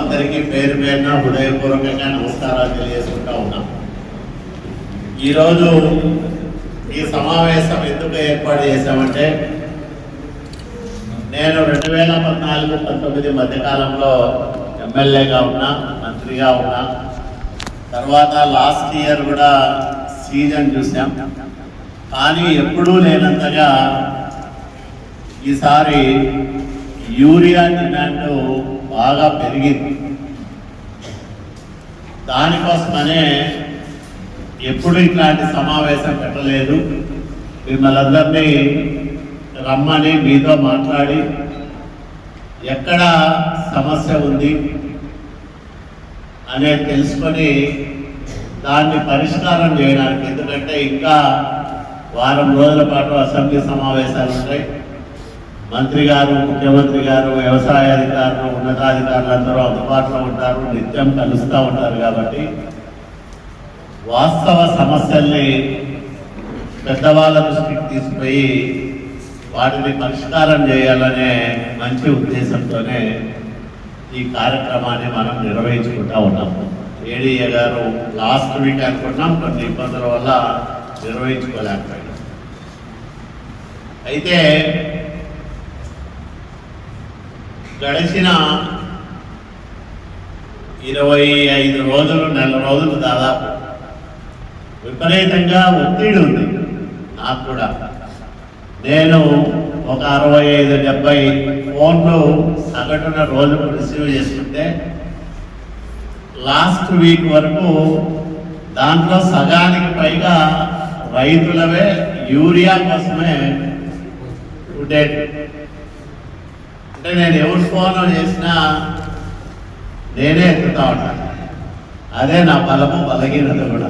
అందరికీ పేరు పేరున హృదయపూర్వకంగా నమస్కారాలు తెలియజేసుకుంటా ఉన్నాం. ఈరోజు ఈ సమావేశం ఎందుకు ఏర్పాటు చేశామంటే నేను రెండు వేల పద్నాలుగు పంతొమ్మిది మధ్యకాలంలో ఎమ్మెల్యేగా ఉన్నా మంత్రిగా ఉన్నా తర్వాత లాస్ట్ ఇయర్ కూడా సీజన్ చూసాం కానీ ఎప్పుడూ లేనంతగా ఈసారి యూరియా డిమాండ్ బాగా పెరిగింది. దానికోసమనే ఎప్పుడు ఇట్లాంటి సమావేశం పెట్టలేదు. మిమ్మల్ని అందరినీ రమ్మని మీతో మాట్లాడి ఎక్కడ సమస్య ఉంది అనేది తెలుసుకొని దాన్ని పరిష్కారం చేయడానికి ఎందుకంటే ఇంకా వారం రోజుల పాటు అసెంబ్లీ సమావేశాలు ఉంటాయి. మంత్రి గారు ముఖ్యమంత్రి గారు వ్యవసాయ అధికారులు ఉన్నతాధికారులు అందరూ అందుబాటులో ఉంటారు నిత్యం కలుస్తూ ఉంటారు కాబట్టి వాస్తవ సమస్యల్ని పెద్దవాళ్ళ దృష్టికి తీసుకుపోయి వాటిని పరిష్కారం చేయాలనే మంచి ఉద్దేశంతోనే ఈ కార్యక్రమాన్ని మనం నిర్వహించుకుంటా ఉన్నాము ఏడీఏ గారు లాస్ట్ వీక్ అనుకున్నాం కొన్ని ఇబ్బందుల వల్ల నిర్వహించుకోలేకపోయినాం. అయితే గడిచిన ఇరవై ఐదు రోజులు నెల రోజులు దాదాపు. విపరీతంగా ఒత్తిడి ఉంది నాకు కూడా. నేను ఒక అరవై ఐదు డెబ్బై ఫోన్లు సగటున రోజు రిసీవ్ చేసుకుంటే లాస్ట్ వీక్ వరకు దాంట్లో సగానికి పైగా రైతులవే యూరియా కోసమే ఉండేది అంటే నేను ఎవరు ఫోన్ చేసినా నేనే ఎక్కుతా ఉంటాను అదే నా బలము బలహీనత కూడా.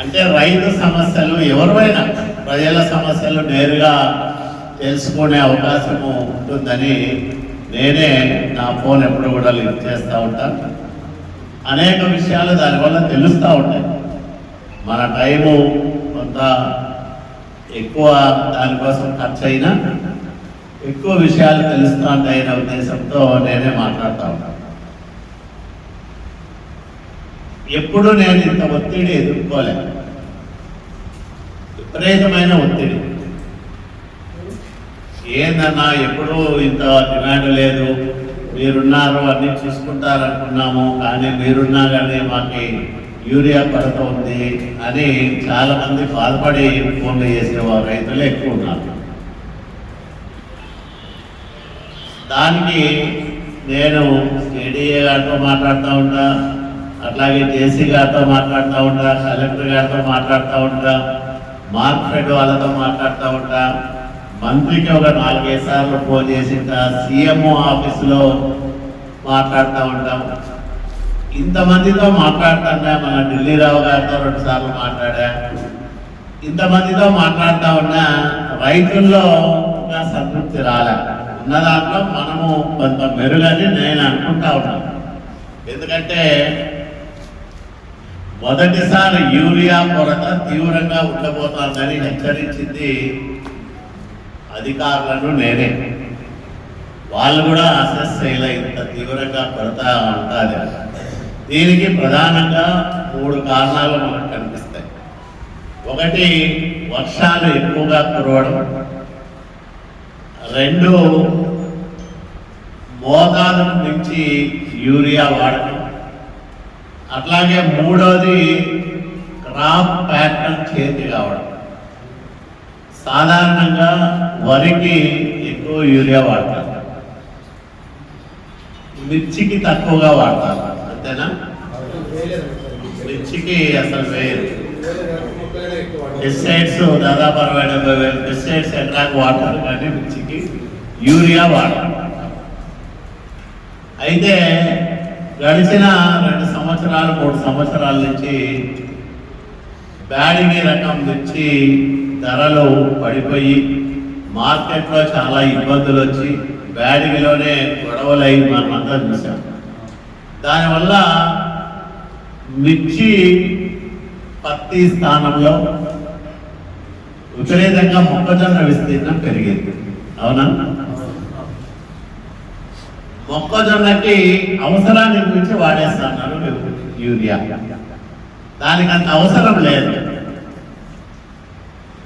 అంటే రైతు సమస్యలు ఎవరివైనా ప్రజల సమస్యలు నేరుగా తెలుసుకునే అవకాశము ఉంటుందని నేనే నా ఫోన్ ఎప్పుడు కూడా లిఫ్ట్ చేస్తూ ఉంటాను అనేక విషయాలు దానివల్ల తెలుస్తూ ఉంటాయి. మన టైము కొంత ఎక్కువ దానికోసం ఖర్చు అయినా ఎక్కువ విషయాలు తెలుస్తూ ఉంటాయనే ఉద్దేశంతో నేనే మాట్లాడుతూ ఉంటాను ఎప్పుడు నేను ఇంత ఒత్తిడి ఎదుర్కోలే. విపరీతమైన ఒత్తిడి. ఏందన్నా ఎప్పుడు ఇంత డిమాండ్ లేదు. మీరున్నారు అన్ని చూసుకుంటారు అనుకున్నాము కానీ మీరున్నా కానీ మాకు యూరియా కొరత ఉంది అని చాలామంది బాధపడి ఫోన్లు చేసేవారు. రైతులు ఎక్కువ ఉన్నారు. దానికి నేను ఏడీఏ గారితో మాట్లాడుతూ ఉంటా అట్లాగే జేసీ గారితో మాట్లాడుతూ ఉంటా కలెక్టర్ గారితో మాట్లాడుతూ ఉంటా మార్కెట్ వాళ్ళతో మాట్లాడుతూ ఉంటా. మంత్రికి ఒక నాలుగైదు సార్లు ఫోన్ చేసింటా సీఎంఓ ఆఫీసులో మాట్లాడుతూ ఉంటాం. ఇంతమందితో మాట్లాడుతున్నా మన ఢిల్లీరావు గారితో రెండు సార్లు మాట్లాడా. ఇంతమందితో మాట్లాడుతూ ఉన్నా రైతుల్లో ఇంకా సంతృప్తి రాలే. ఉన్న దాంట్లో మనము కొంత మెరుగని నేను అనుకుంటా ఉన్నాను. ఎందుకంటే మొదటిసారి యూరియా కొరత తీవ్రంగా ఉండబోతోందని హెచ్చరించింది అధికారులను నేనే. వాళ్ళు కూడా అసెస్ చేయలే ఇంత తీవ్రంగా కొరత ఉంటుంది. దీనికి ప్రధానంగా మూడు కారణాలు మనకు కనిపిస్తాయి. ఒకటి వర్షాలు ఎక్కువగా కురవడం. రెండు మోతాదు మించి యూరియా వాడటం. అట్లాగే మూడోది క్రాప్ ప్యాటర్న్ చేంజ్ కావడం. సాధారణంగా వరికి ఎక్కువ యూరియా వాడతారు. మిర్చికి తక్కువగా వాడతారు. అంతేనా? మిర్చికి అసలు వేయరు. పెస్టిసైడ్స్ దాదాపు అరవై డెబ్బై వేలు. పెస్టిసైడ్స్ ఎకరాకు వాడతారు కానీ మిర్చికి యూరియా వాడతారు అయితే గడిచిన రెండు సంవత్సరాలు మూడు సంవత్సరాల నుంచి బ్యాడిగి రకం మిర్చి ధరలు పడిపోయి మార్కెట్లో చాలా ఇబ్బందులు వచ్చి బ్యాడిగిలోనే గొడవలు అయి మనమంతా చూసాం దానివల్ల మిర్చి పత్తి స్థానంలో విపరీతంగా మొక్కజొన్న విస్తీర్ణం పెరిగింది. అవునా? మొక్కజొన్నకి అవసరాన్ని గురించి వాడేస్తున్నారు యూరియా. దానికి అంత అవసరం లేదు.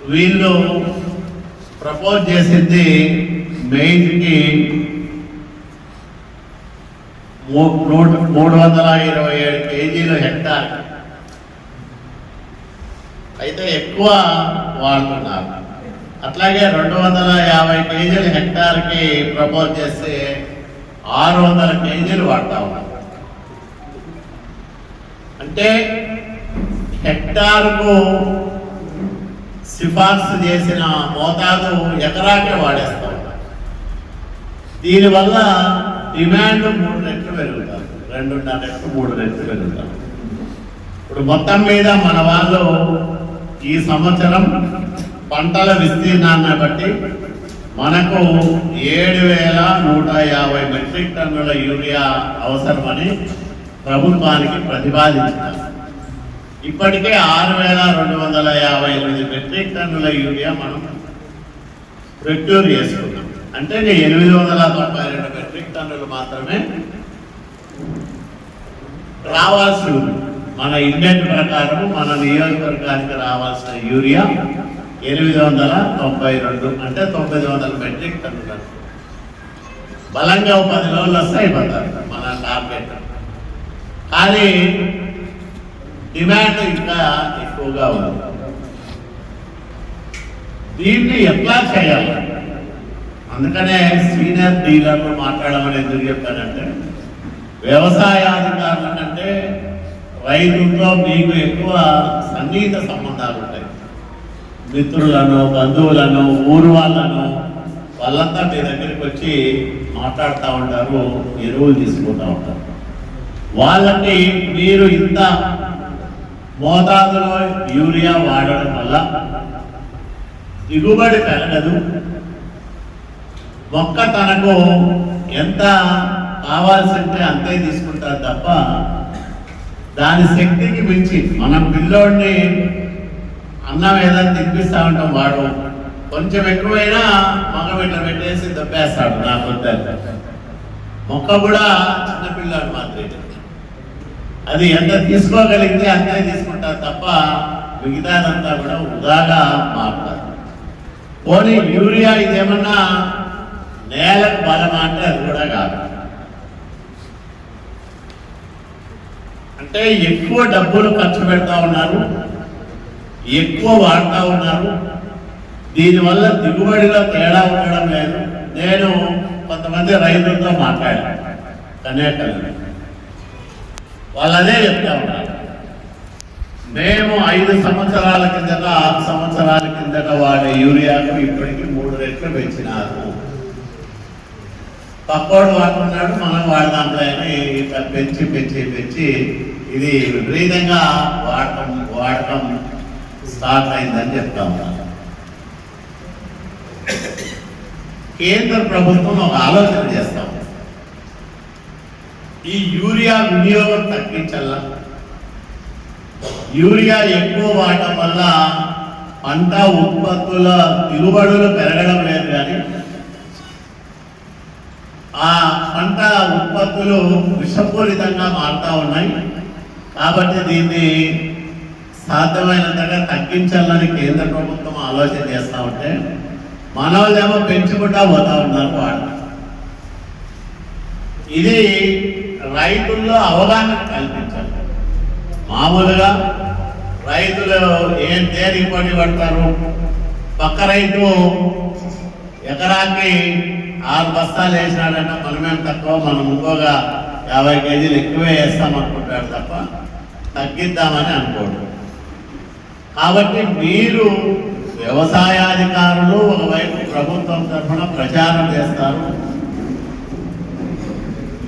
వీళ్ళు ప్రపోజ్ చేసింది మెయిన్కి మూడు వందల ఇరవై ఏడు కేజీలు హెక్టార్. అయితే ఎక్కువ వాడుతున్నారు. అట్లాగే రెండు వందల యాభై కేజీలు హెక్టార్కి ప్రపోజ్ చేస్తే ఆరు వందల కేజీలు వాడతా ఉన్నారు. అంటే హెక్టార్కు సిఫార్సు చేసిన మోతాదు ఎకరాకే వాడేస్తా ఉన్నారు. దీనివల్ల డిమాండ్ మూడు రెట్లు పెరుగుతారు. రెండున్నర రెట్లు మూడు రెట్లు పెరుగుతారు. ఇప్పుడు మొత్తం మీద మన వాళ్ళు ఈ సంవత్సరం పంటల విస్తీర్ణాన్ని బట్టి మనకు ఏడు వేల నూట యాభై మెట్రిక్ టన్నుల యూరియా అవసరమని ప్రభుత్వానికి ప్రతిపాదించారు ఇప్పటికే ఆరు వేల రెండు వందల యాభై ఎనిమిది మెట్రిక్ టన్నుల యూరియా మనం ప్రొక్యూర్ చేసుకున్నాం అంటే ఎనిమిది వందల తొంభై రెండు మెట్రిక్ టన్నులు మాత్రమే రావాల్సి ఉంది. మన ఇండియన్ ప్రకారం మన నియోజకవర్గానికి రావాల్సిన యూరియా ఎనిమిది వందల తొంభై రెండు అంటే తొమ్మిది వందల మెట్రిక్ టన్నులు బలంగా పది రోజులు వస్తే అయిపోతారు మన టార్గెట్. కానీ డిమాండ్ ఇంకా ఎక్కువగా ఉంది. దీన్ని ఎట్లా చేయాలి? అందుకనే సీనియర్ డీలర్లు మాట్లాడమని ఎందుకు చెప్పానంటే వ్యవసాయాధికారుల అంటే రైతులతో మీకు ఎక్కువ సన్నిహిత సంబంధాలు ఉంటాయి. మిత్రులను బంధువులను ఊరు వాళ్ళను వాళ్ళంతా మీ దగ్గరికి వచ్చి మాట్లాడుతూ ఉంటారు ఎరువులు తీసుకుంటూ ఉంటారు. వాళ్ళకి మీరు ఇంత మోతాదులో యూరియా వాడడం వల్ల దిగుబడి పెరగదు. మొక్క తనకు ఎంత కావాల్సింటే అంతే తీసుకుంటారు తప్ప దాని శక్తికి మించి మనం పిల్లోడిని అన్నం ఏదైనా తినిపిస్తా ఉంటాం వాడు. కొంచెం ఎక్కువైనా మగ బిడ్డ పెట్టేసి దెబ్బేస్తాడు నా కొద్ది మొక్క కూడా చిన్నపిల్లాడు మాత్రమే. అది ఎంత తీసుకోగలిగితే అంతే తీసుకుంటారు తప్ప మిగతాదంతా కూడా వృధాగా మారుతారు. పోనీ యూరియా ఇదేమన్నా నేలకు బలమా అంటే అది కూడా కాదు. అంటే ఎక్కువ డబ్బులు ఖర్చు పెడతా ఉన్నారు ఎక్కువ వాడుతూ ఉన్నారు. దీనివల్ల దిగుబడిలో తేడా ఉండడం లేదు. నేను కొంతమంది రైతులతో మాట్లాడాను కనేకల్ వాళ్ళు అదే చెప్తా ఉన్నారు. మేము ఐదు సంవత్సరాల కిందట ఆరు సంవత్సరాల కిందట వాడే యూరియాకు ఇప్పటికి మూడు రెట్లు పెంచినారు. పక్కోడు వాడుతున్నాడు మనం వాడదాంట్లో అని పెంచి పెంచి పెంచి ఇది విపరీతంగా వాడటం వాడటం స్టార్ట్ అయిందని చెప్తా ఉన్నాను కేంద్ర ప్రభుత్వం ఒక ఆలోచన చేస్తాం ఈ యూరియా వినియోగం తగ్గించాల యూరియా ఎక్కువ వాడటం వల్ల పంట ఉత్పత్తుల దిగుబడులు పెరగడం లేదు కానీ ఆ పంట ఉత్పత్తులు విషపూరితంగా మారుతా ఉన్నాయి. కాబట్టి దీన్ని సాధ్యమైనంతగా తగ్గించాలని కేంద్ర ప్రభుత్వం ఆలోచన చేస్తూ ఉంటే మనోళ్ళేమో పెంచుకుంటా పోతా ఉన్నారు వాళ్ళు. ఇది రైతుల్లో అవగాహన కల్పించాలి. మామూలుగా రైతులు ఏం దేనికి పడి పడతారు? పక్క రైతు ఎకరాకి ఆరు బస్తాలు వేసినాడంటే మనమేం తక్కువ మనం ఇంకోగా యాభై కేజీలు ఎక్కువే వేస్తామనుకుంటాడు తప్ప తగ్గిద్దామని అనుకోడు. కాబట్టి మీరు వ్యవసాయాధికారులు ఒకవైపు ప్రభుత్వం తరఫున ప్రచారం చేస్తారు.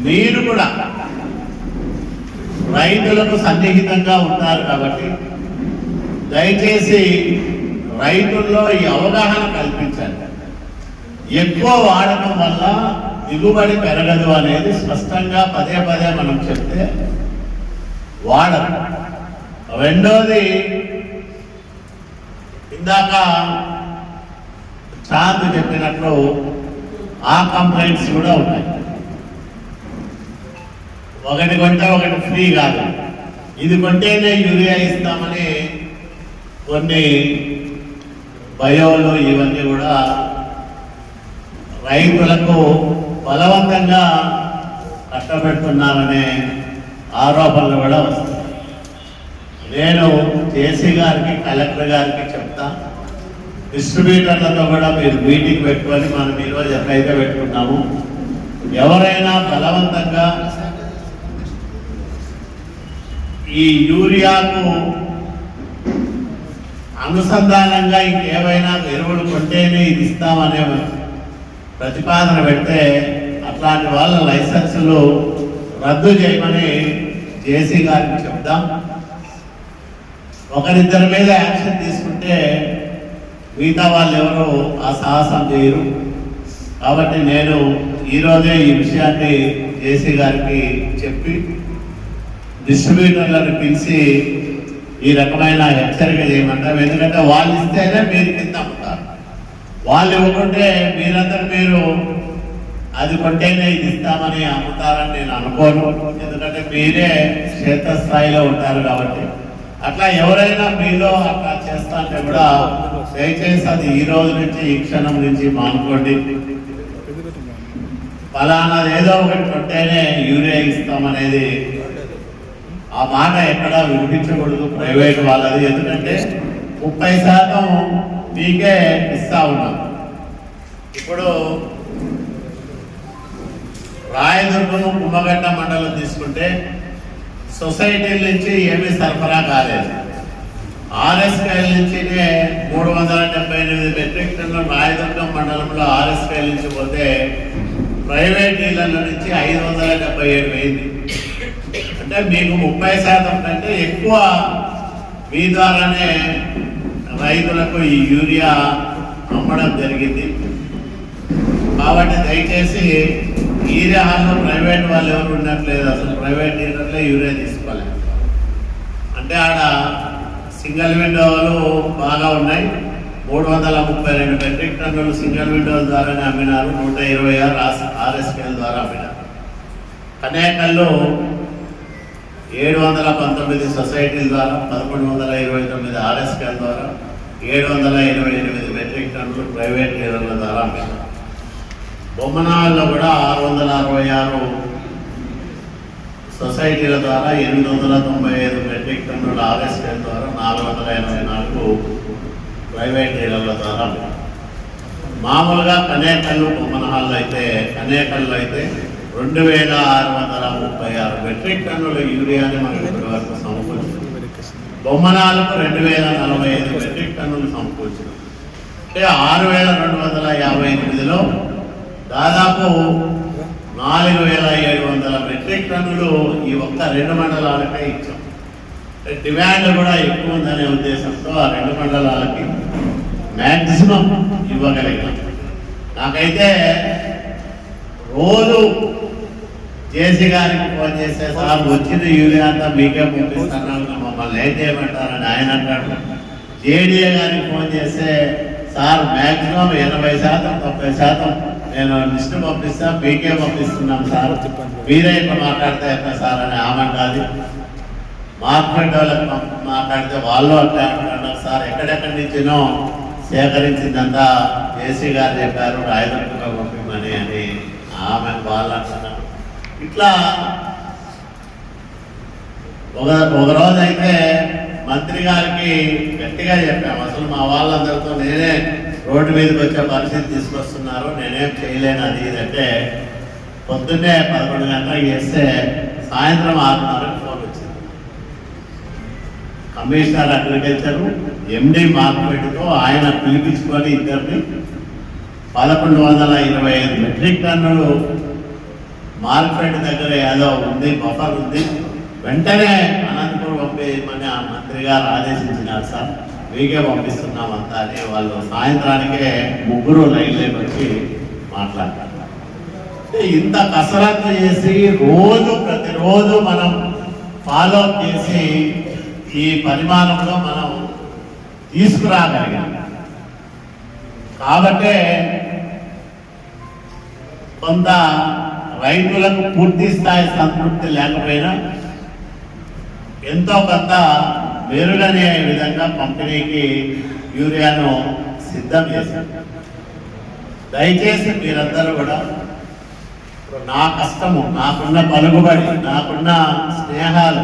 మీరు కూడా రైతులకు సన్నిహితంగా ఉంటారు కాబట్టి దయచేసి రైతుల్లో ఈ అవగాహన కల్పించండి. ఎక్కువ వాడటం వల్ల దిగుబడి పెరగదు అనేది స్పష్టంగా పదే పదే మనం చెప్తే వాడ రెండోది ఇందాక చాంద్ చెప్పినట్లు ఆ కంప్లైంట్స్ కూడా ఉన్నాయి ఒకటి కొంటే ఒకటి ఫ్రీ కాదు. ఇది కొంటేనే యూరియా ఇస్తామని కొన్ని బయోలు ఇవన్నీ కూడా రైతులకు బలవంతంగా కట్టబెడుతున్నారనే ఆరోపణలు కూడా వస్తాయి. నేను జేసీ గారికి కలెక్టర్ గారికి చెప్తా. డిస్ట్రిబ్యూటర్లతో కూడా మీరు మీటింగ్ పెట్టుకొని మనం ఈరోజు ఎక్కడైతే పెట్టుకున్నాము ఎవరైనా బలవంతంగా ఈ యూరియాకు అనుసంధానంగా ఇంకేమైనా ఎరువులు కొంటేనే ఇది ఇస్తామనే ప్రతిపాదన పెడితే అట్లాంటి వాళ్ళ లైసెన్సులు రద్దు చేయమని జేసీ గారికి చెప్దాం. ఒకరిద్దరి మీద యాక్షన్ తీసుకుంటే మిగతా వాళ్ళు ఎవరు ఆ సాహసం చేయరు. కాబట్టి నేను ఈరోజే ఈ విషయాన్ని జేసీ గారికి చెప్పి డిస్ట్రిబ్యూటర్లను పిలిచి ఈ రకమైన హెచ్చరిక చేయమంటాం. ఎందుకంటే వాళ్ళు ఇస్తేనే మీరు కింద అమ్ముతారు వాళ్ళు ఇవ్వకుంటే మీరందరూ మీరు అది కొంటేనే ఇది ఇస్తామని అమ్ముతారని నేను అనుకోను. ఎందుకంటే మీరే క్షేత్రస్థాయిలో ఉంటారు కాబట్టి. అట్లా ఎవరైనా మీలో అట్లా చేస్తాంటే కూడా దయచేసి అది ఈ రోజు నుంచి ఈ క్షణం నుంచి మానుకోండి. ఫలానాది ఏదో ఒకటి కొంటేనే యూరియా ఇస్తామనేది ఆ మాట ఎక్కడా వినిపించకూడదు. ప్రైవేట్ వాళ్ళది. ఎందుకంటే ముప్పై శాతం నీకే ఇస్తా ఉన్నాం. ఇప్పుడు రాయదుర్గము కుమ్మగడ్డ మండలం తీసుకుంటే సొసైటీల నుంచి ఏమీ సరఫరా కాలేదు. ఆర్ఎస్కేల నుంచినే మూడు వందల డెబ్బై ఎనిమిది మెట్రిక్ టన్నులు రాయదుర్గం మండలంలో ఆర్ఎస్కేల నుంచి పోతే ప్రైవేట్ డీలర్ల నుంచి ఐదు వందల డెబ్బై ఏడు వేయింది అంటే మీకు ముప్పై శాతం కంటే ఎక్కువ మీ ద్వారానే రైతులకు ఈ యూరియా అమ్మడం జరిగింది. కాబట్టి దయచేసి యూరియా హాల్లో ప్రైవేట్ వాళ్ళు ఎవరు ఉండట్లేదు అసలు ప్రైవేట్ డీలర్లే యూరియా తీసుకోలేదు అంటే ఆడ సింగిల్ విండోలు బాగా ఉన్నాయి. మూడు వందల ముప్పై రెండు మెట్రిక్ టన్నులు సింగిల్ విండోల ద్వారానే అమ్మినారు. నూట ఇరవై ఆరు ఆర్ఎస్పీఎల్ ద్వారా అమ్మినారు. కనేకల్లో ఏడు వందల పంతొమ్మిది సొసైటీల ద్వారా పదకొండు వందల ఇరవై తొమ్మిది ఆర్ఎస్పీఎల్ ద్వారా ఏడు వందల ఇరవై ఎనిమిది మెట్రిక్ టన్నులు ప్రైవేట్ డీలర్ల ద్వారా అమ్మినారు బొమ్మనాల్లో కూడా ఆరు వందల అరవై ఆరు సొసైటీల ద్వారా ఎనిమిది వందల తొంభై ఐదు మెట్రిక్ టన్నుల ఆర్ఎస్ఎల్ ద్వారా నాలుగు వందల ఎనభై నాలుగు ప్రైవేట్ డీలర్ల ద్వారా మామూలుగా కనేకల్లు బొమ్మనహాల్లో అయితే కనేకల్లో అయితే రెండు వేల ఆరు వందల ముప్పై ఆరు మెట్రిక్ టన్నుల యూరియాని మనం ఇప్పటి వరకు బొమ్మనాలకు రెండు వేల నలభై ఐదు మెట్రిక్ టన్నులు సమకూర్చడం అంటే ఆరు వేల రెండు వందల యాభై ఎనిమిదిలో దాదాపు నాలుగు వేల ఏడు వందల మెట్రిక్ టన్నులు ఈ ఒక్క రెండు మండలాలకే ఇచ్చాం. అంటే డిమాండ్ కూడా ఎక్కువ ఉందనే ఉద్దేశంతో ఆ రెండు మండలాలకి మ్యాక్సిమం ఇవ్వగలిగాం. నాకైతే రోజు జేసీ గారికి ఫోన్ చేస్తే సార్ వచ్చిన యూరియా అంతా మీకే పంపిస్తాను మమ్మల్ని ఏం చేయమంటారని ఆయన అంటాడు. జేడీఏ గారికి ఫోన్ చేస్తే సార్ మ్యాక్సిమం ఎనభై శాతం తొంభై శాతం నేను లిస్టు పంపిస్తా మీకే పంపిస్తున్నాం సార్. మీరే ఇక్కడ మాట్లాడితే ఎట్లా సార్? అని ఆమంటాది మార్కెట్ వాళ్ళకి మాట్లాడితే వాళ్ళు అట్లా అంటున్నారు సార్ ఎక్కడెక్కడి నుంచినో సేకరించిందంతా కేసీ గారు చెప్పారు రాయదుర్గంలో పంపిమని అని ఆమె వాళ్ళు అంటున్నారు ఇట్లా ఒక ఒక రోజు అయితే మంత్రి గారికి గట్టిగా చెప్పాము అసలు మా వాళ్ళందరితో నేనే రోడ్డు మీదకి వచ్చే పరిస్థితి తీసుకొస్తున్నారు నేనేం చేయలేను అది అంటే పొద్దున్నే పదకొండు గంటలకు చేస్తే సాయంత్రం ఆరున్నరకు ఫోన్ వచ్చింది. కమిషనర్ అగ్రికల్చర్ ఎండి మార్కెట్తో ఆయన పిలిపించుకొని ఇద్దరిని పదకొండు వందల ఇరవై ఐదు మెట్రిక్ టన్నులు మార్కెట్ దగ్గర ఏదో ఉంది బఫర్ ఉంది. వెంటనే అనంతపురం పంపేయమని ఆ మంత్రి గారు ఆదేశించినారు సార్. మీకే పంపిస్తున్నాం అంతా అని వాళ్ళు సాయంత్రానికే ముగ్గురు లైన్లోకి వచ్చి మాట్లాడతారు. ఇంత కసరత్తు చేసి రోజు ప్రతిరోజు మనం ఫాలో అప్ చేసి ఈ పరిమాణంలో మనం తీసుకురాగలిగాం. కాబట్టే కొంత రైతులకు పూర్తి స్థాయి సంతృప్తి లేకపోయినా ఎంతో కొంత మెరుగనే విధంగా పంపిణీకి యూరియాను సిద్ధం చేశారు. దయచేసి మీరందరూ కూడా నా కష్టము నాకున్న పలుకుబడి నాకున్న స్నేహాలు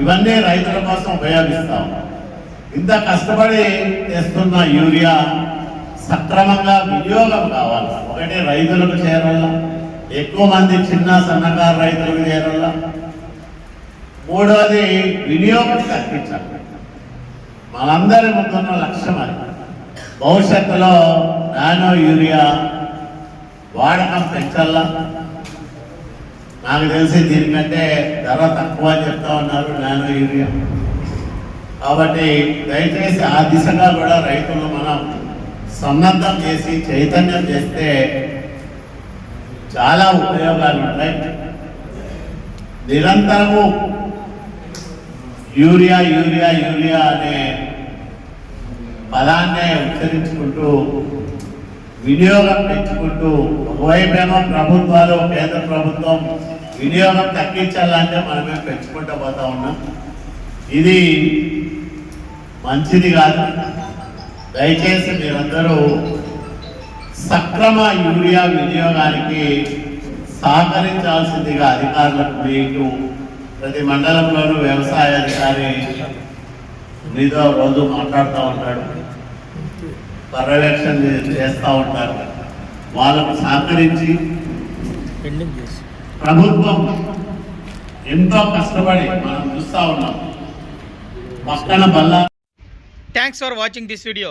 ఇవన్నీ రైతుల కోసం ఉపయోగిస్తాం ఇంత కష్టపడి తెస్తున్న యూరియా సక్రమంగా వినియోగం కావాలి? ఒకటి రైతులకు చేరాల ఎక్కువ మంది చిన్న సన్నకారు రైతులకు చేరాల మూడవది వినియోగం కల్పించాలి. మనందరి ముందున్న లక్ష్యం అది. భవిష్యత్తులో నానో యూరియా వాడకం పెంచాలా నాకు తెలిసి దీనికంటే ధర తక్కువ అని చెప్తా ఉన్నారు నానో యూరియా. కాబట్టి దయచేసి ఆ దిశగా కూడా రైతులు మనం సన్నద్ధం చేసి చైతన్యం చేస్తే చాలా ఉపయోగాలు ఉన్నాయి నిరంతరము యూరియా యూరియా యూరియా అనే పదాన్నే ఉచ్చరించుకుంటూ వినియోగం పెంచుకుంటూ ఒకవైపేమో ప్రభుత్వాలు కేంద్ర ప్రభుత్వం వినియోగం తగ్గించాలంటే మనమే పెంచుకుంటూ పోతా ఉన్నాం. ఇది మంచిది కాదు. దయచేసి మీరందరూ సక్రమ యూరియా వినియోగానికి సహకరించాల్సిందిగా అధికారులకు మీకు ప్రతి మండలంలోనూ వ్యవసాయ అధికారి మీతో రోజు మాట్లాడుతూ ఉంటాడు పర్యవేక్షణ చేస్తూ ఉంటారు వాళ్ళకు సహకరించి ప్రభుత్వం ఎంతో కష్టపడి మనం చూస్తూ ఉన్నాం. పక్కన Balla thanks for watching this video